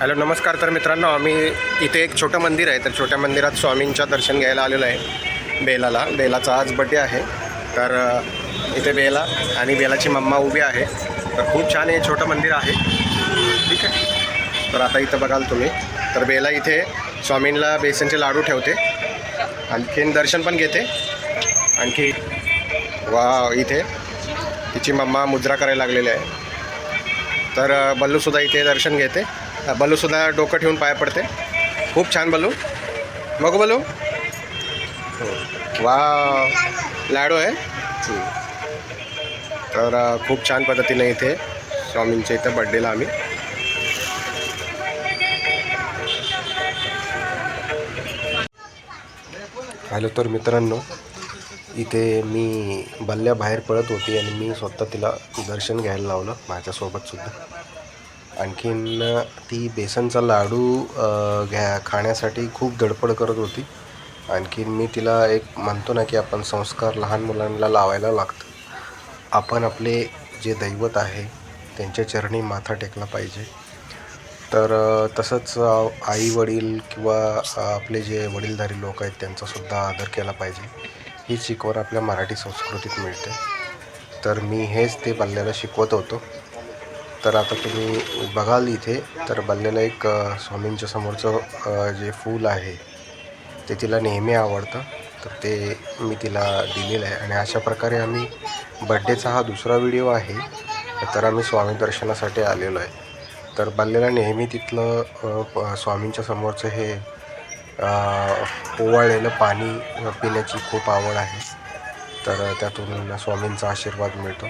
Hello नमस्कार तर मित्रांनो आम्ही इथे एक छोटं मंदिर आहे. तर छोट्या मंदिरात स्वामींच्या दर्शन घ्यायला आलेलो आहे. बेलाला. बेलाचा आज बड्डे आहे. तर इथे बेला आणि बेलाची मम्मा उभी आहे. तर खूप छान हे छोटं मंदिर आहे. ठीक आहे. तर आता इथं बघाल तुम्ही. तर बेला इथे स्वामींना बेसनचे लाडू ठेवते. आणखीन दर्शन पण घेते. आणखी वा इथे तिची मम्मा मुद्रा करायला लागलेली आहे. तर बल्लूसुद्धा इथे दर्शन घेते. बल्लूसुद्धा डोकं ठेवून पाय पडते. खूप छान बल्लू. बघू बल्लू. हो. वा लाडो आहे. तर खूप छान पद्धतीने इथे स्वामींच्या इथं बड्डेला आम्ही. हॅलो तर मित्रांनो इथे मी बल्ल्या बाहेर होती आणि मी स्वतः तिला दर्शन घ्यायला लावलं माझ्यासोबतसुद्धा आणखीन ती बेसनचा लाडू घ्या खाण्यासाठी खूप धडपड करत होती. आणखीन मी तिला एक म्हणतो ना की आपण संस्कार लहान मुलांना लावायला लागतं. आपण आपले जे दैवत आहे त्यांच्या चरणी माथा टेकला पाहिजे. तर तसंच आई वडील किंवा आपले जे वडीलधारी लोक आहेत त्यांचासुद्धा आदर केला पाहिजे. ही शिकवण आपल्या मराठी संस्कृतीत मिळते. तर मी हेच ते बाल्याला शिकवत होतो. तर आता तुम्ही बघाल इथे तर बाल्याला एक स्वामींच्या समोरचं जे फूल आहे ते तिला नेहमी आवडतं. तर ते मी तिला दिलेलं आहे. आणि अशा प्रकारे आम्ही बड्डेचा हा दुसरा व्हिडिओ आहे तर आम्ही स्वामी दर्शनासाठी आलेलो आहे. तर बाल्याला नेहमी तिथलं स्वामींच्या समोरचं हे ओवाळलेलं पाणी पिण्याची खूप आवड आहे. तर त्यातून स्वामींचा आशीर्वाद मिळतो.